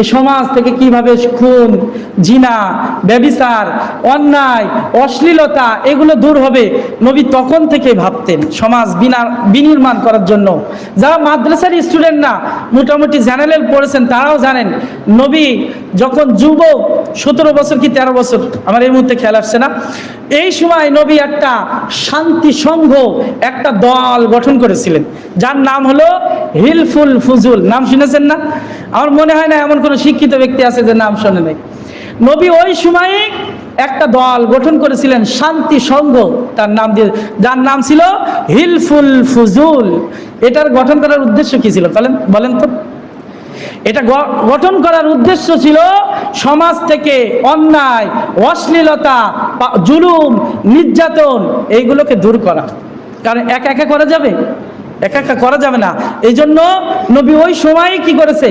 এই সমাজ থেকে কীভাবে খুন, জিনা, ব্যবিচার, অন্যায়, অশ্লীলতা, এগুলো দূর হবে নবী তখন থেকে ভাবতেন সমাজ বিনা, বিনির্মাণ করার জন্য। যারা মাদ্রাসার স্টুডেন্ট না, মোটামুটি জেনারেল পড়েছেন, তারাও জানেন, নবী যখন যুবক, সতেরো বছর কি তেরো বছর? আমার এই মুহূর্তে খেয়াল আসছে না। এই সময় নবী একটা শান্তি সংঘ, একটা দল গঠন করেছিলেন, যার নাম হলো হিলফুল ফুজুল, নাম শুনেছেন না? আমার মনে হয় না এমন কোনো শিক্ষিত ব্যক্তি আছে যে নাম শোনে নাই। নবী ওই সময়ে একটা দল গঠন করেছিলেন, শান্তি সংঘ, তার নাম দিয়ে, যার নাম ছিল হিলফুল ফুজুল। এটার গঠন করার উদ্দেশ্য কি ছিল? বলেন বলেন তো। এটা গঠন করার উদ্দেশ্য ছিল সমাজ থেকে অন্যায়, অশ্লীলতা জুলুম, নির্যাতন, এইগুলোকে দূর করা। কারণ একা একা করা যাবে? একা একা করা যাবে না। এই জন্য নবী ওই সময় কি করেছে?